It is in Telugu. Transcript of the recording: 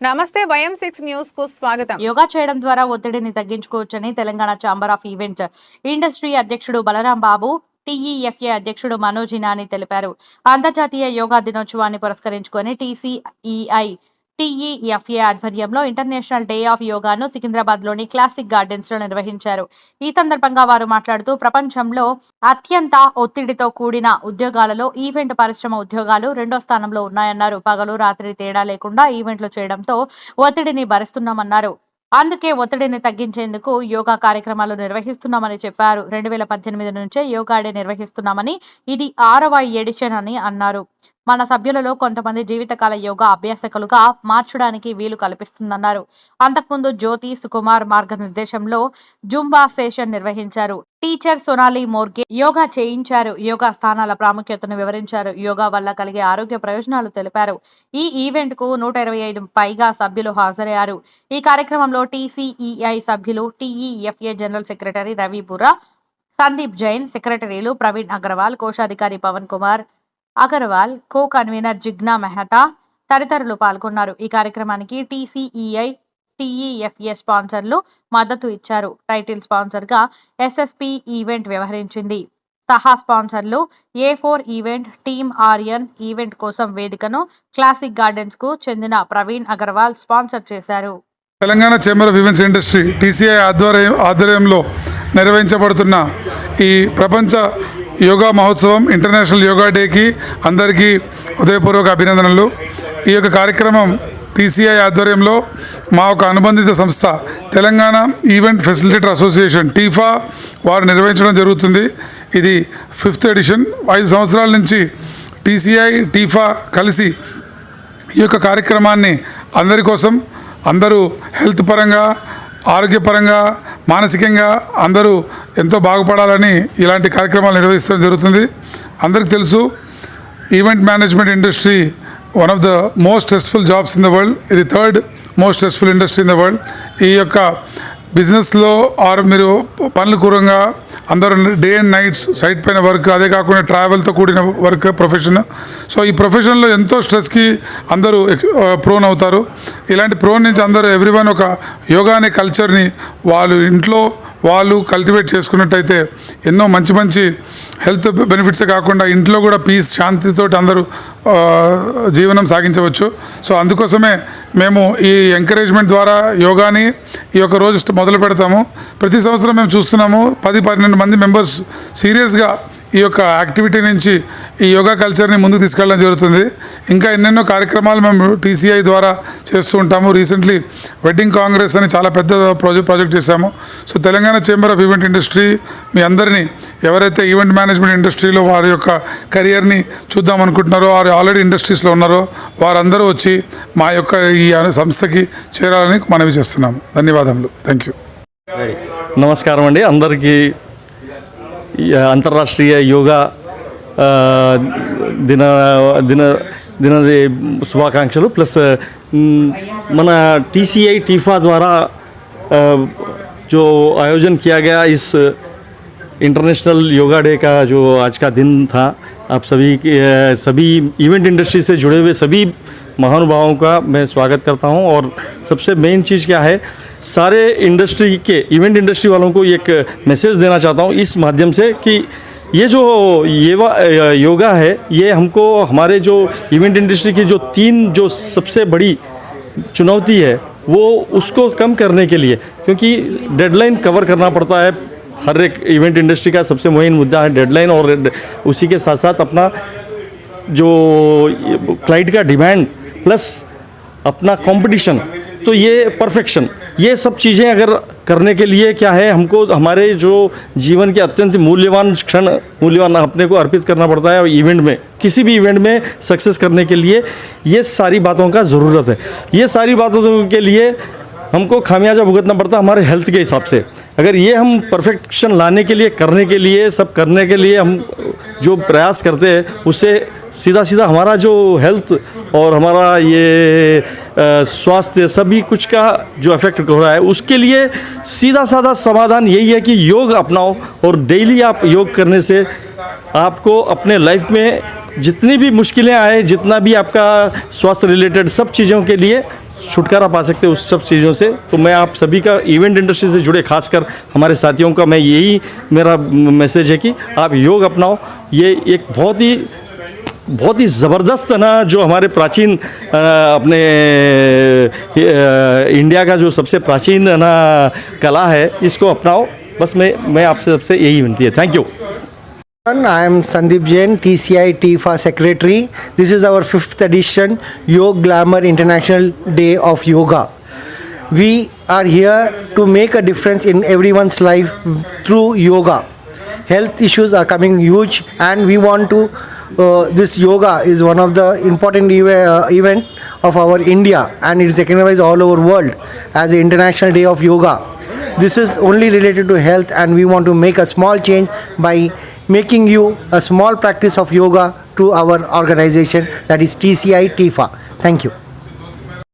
నమస్తే వయం సిక్స్ న్యూస్కు స్వాగతం. యోగా చేయడం ద్వారా ఒత్తిడిని తగ్గించుకోవచ్చని Telangana chamber of event industry అధ్యక్షుడు బలరాం బాబు టీఈఎఫ్ఏ అధ్యక్షుడు మనోజ్ ఇనాని తెలిపారు. అంతర్జాతీయ యోగా దినోత్సవాన్ని పురస్కరించుకొని టీసీఈఐ టీఈఎఫ్ఏ ఆధ్వర్యంలో ఇంటర్నేషనల్ డే ఆఫ్ యోగాను సికింద్రాబాద్లోని క్లాసిక్ గార్డెన్స్లో నిర్వహించారు. ఈ సందర్భంగా వారు మాట్లాడుతూ ప్రపంచంలో అత్యంత ఒత్తిడితో కూడిన ఉద్యోగాలలో ఈవెంట్ పరిశ్రమ ఉద్యోగాలు రెండో స్థానంలో ఉన్నాయన్నారు. పగలు రాత్రి తేడా లేకుండా ఈవెంట్లు చేయడంతో ఒత్తిడిని భరిస్తున్నామన్నారు. అందుకే ఒత్తిడిని తగ్గించేందుకు యోగా కార్యక్రమాలు నిర్వహిస్తున్నామని చెప్పారు. రెండు వేల పద్దెనిమిది నుంచే యోగా డే నిర్వహిస్తున్నామని ఇది ఆరవ ఎడిషన్ అని అన్నారు. మన సభ్యులలో కొంతమంది జీవితకాల యోగా అభ్యాసకులుగా మార్చడానికి వీలు కల్పిస్తుందన్నారు. అంతకుముందు జ్యోతి సుకుమార్ మార్గనిర్దేశంలో జుంబా సెషన్ నిర్వహించారు. టీచర్ సొనాలి మోర్గే యోగా చేయించారు. యోగా స్థానాల ప్రాముఖ్యతను వివరించారు. యోగా వల్ల కలిగే ఆరోగ్య ప్రయోజనాలు తెలిపారు. ఈ ఈవెంట్కు నూట ఇరవై ఐదు పైగా సభ్యులు హాజరయ్యారు. ఈ కార్యక్రమంలో టీసీఈఐ సభ్యులు TEFA general secretary Ravi Bura Sandeep Jain సెక్రటరీలు ప్రవీణ్ అగర్వాల్ కోశాధికారి పవన్ కుమార్ అగర్వాల్ కో కన్వీనర్ జిగ్నా మెహతా తదితరులు పాల్గొన్నారు. ఈ కార్యక్రమానికి టీసీఈఐ టీఈఎఫ్ఏ స్పాన్సర్లు మద్దతు ఇచ్చారు. టైటిల్ స్పాన్సర్గా ఎస్ఎస్పి ఈవెంట్ వ్యవహరించింది. సహా స్పాన్సర్లు A four event team Aryan event కోసం వేదికను క్లాసిక్ గార్డెన్స్కు చెందిన ప్రవీణ్ అగర్వాల్ స్పాన్సర్ చేశారు. Telangana chamber of events industry TCI ఆధ్వర్యం ఆధ్వర్యంలో నిర్వహించబడుతున్న ఈ ప్రపంచ యోగా మహోత్సవం ఇంటర్నేషనల్ యోగా డేకి అందరికీ హృదయపూర్వక అభినందనలు. ఈ యొక్క కార్యక్రమం టీసీఐ ఆధ్వర్యంలో మా ఒక అనుబంధిత సంస్థ Telangana event facilitator association TEFA వారు నిర్వహించడం జరుగుతుంది. ఇది ఫిఫ్త్ ఎడిషన్ ఐదు సంవత్సరాల నుంచి టీసీఐ టీఫా కలిసి ఈ యొక్క కార్యక్రమాన్ని అందరి కోసం అందరూ హెల్త్ పరంగా ఆరోగ్యపరంగా మానసికంగా అందరూ ఎంతో బాగుపడాలని ఇలాంటి కార్యక్రమాలు నిర్వహిస్తడం జరుగుతుంది. అందరికీ తెలుసు event management industry one of the most stressful jobs in the world. ఇది third most stressful industry in the world. ఈ యొక్క బిజినెస్లో ఆర్ మీరు పనులు కూరంగా అందరూ డే అండ్ నైట్స్ సైట్ పైన వర్క్ అదే కాకుండా ట్రావెల్తో కూడిన వర్క్ ప్రొఫెషన్. సో ఈ ప్రొఫెషన్లో ఎంతో స్ట్రెస్కి అందరూ ప్రోన్ అవుతారు. ఇలాంటి ప్రోన్ నుంచి అందరూ ఎవ్రీవన్ ఒక యోగా అనే కల్చర్ని వాళ్ళు ఇంట్లో వాళ్ళు కల్టివేట్ చేసుకున్నట్టయితే ఎన్నో మంచి మంచి హెల్త్ బెనిఫిట్సే కాకుండా ఇంట్లో కూడా పీస్ శాంతితోటి అందరూ జీవనం సాగించవచ్చు. సో అందుకోసమే మేము ఈ ఎంకరేజ్మెంట్ ద్వారా యోగాని ఈ యొక్క రోజు మొదలు పెడతాము. ప్రతి సంవత్సరం మేము చూస్తున్నాము పది పన్నెండు మంది మెంబర్స్ సీరియస్గా ఈ యొక్క యాక్టివిటీ నుంచి ఈ యోగా కల్చర్ని ముందుకు తీసుకెళ్ళడం జరుగుతుంది. ఇంకా ఎన్నెన్నో కార్యక్రమాలు మేము టీసీఐ ద్వారా చేస్తూ ఉంటాము. రీసెంట్లీ వెడ్డింగ్ కాంగ్రెస్ అని చాలా పెద్ద ప్రాజెక్ట్ ప్రాజెక్ట్ చేశాము. So Telangana chamber of event industry మీ అందరినీ ఎవరైతే ఈవెంట్ మేనేజ్మెంట్ ఇండస్ట్రీలో వారి యొక్క కెరియర్ని చూద్దాం అనుకుంటున్నారో వారు ఆల్రెడీ ఇండస్ట్రీస్లో ఉన్నారో వారందరూ వచ్చి మా యొక్క ఈ సంస్థకి చేరాలని మనవి చేస్తున్నాము. ధన్యవాదములు. థ్యాంక్ యూ నమస్కారం అండి. అందరికీ ఈ అంతర్రాష్ట్రీయ యోగా ఆ, దిన దిన దిన శుభాకాంక్షలు ప్లస్ మ్, మన टीसीआई टीफा द्वारा आ, जो आयोजन किया गया इस इंटरनेशनल योगा डे का जो आज का दिन था आप सभी के आ, सभी इवेंट इंडस्ट्री से जुड़े हुए सभी महानुभावों का मैं स्वागत करता हूँ। और सबसे मेन चीज़ क्या है? सारे इंडस्ट्री के इवेंट इंडस्ट्री वालों को एक मैसेज देना चाहता हूँ इस माध्यम से कि ये जो ये योगा है, ये हमको हमारे जो इवेंट इंडस्ट्री की जो तीन जो सबसे बड़ी चुनौती है, वो उसको कम करने के लिए, क्योंकि डेडलाइन कवर करना पड़ता है। हर एक इवेंट इंडस्ट्री का सबसे मेन मुद्दा है डेडलाइन और उसी के साथ साथ अपना जो क्लाइंट का डिमांड प्लस अपना कंपटीशन तो ये परफेक्शन ये सब चीज़ें अगर करने के लिए क्या है, हमको, हमारे जो जीवन के अत्यंत मूल्यवान क्षण, मूल्यवान अपने को अर्पित करना पड़ता है इवेंट में, किसी भी इवेंट में सक्सेस करने के लिए, ये सारी बातों का ज़रूरत है। ये सारी बातों के लिए हमको खामियाजा भुगतना पड़ता है हमारे हेल्थ के हिसाब से। अगर ये हम परफेक्शन लाने के लिए, करने के लिए, सब करने के लिए हम जो प्रयास करते हैं, उससे सीधा सीधा हमारा जो हेल्थ और हमारा ये स्वास्थ्य सभी कुछ का जो इफ़ेक्ट हो रहा है, उसके लिए सीधा साधा समाधान यही है कि योग अपनाओ और डेली आप योग करने से आपको अपने लाइफ में जितनी भी मुश्किलें आए, जितना भी आपका स्वास्थ्य रिलेटेड सब चीज़ों के लिए छुटकारा पा सकते हैं उस सब चीज़ों से। तो मैं आप सभी का इवेंट इंडस्ट्री से जुड़े, खासकर हमारे साथियों का, मैं यही मेरा मैसेज है कि आप योग अपनाओ। ये एक बहुत ही बहुत ही ज़बरदस्त ना जो हमारे प्राचीन अपने इंडिया का जो सबसे प्राचीन ना कला है इसको अपनाओ बस मैं मैं आपसे सबसे यही विनती है thank you I am Sandeep Jain, TCI TIFA Secretary. This is our fifth edition Yoga Glamour International Day of Yoga. We are here to make a difference in everyone's life through yoga. Health issues are coming huge, and we want to. Uh, this yoga is one of the important eve- uh, event of our India, and it is recognized all over world as the International Day of Yoga. This is only related to health, and we want to make a small change by making you a small practice of yoga to our organization that is TCI TIFA. Thank you.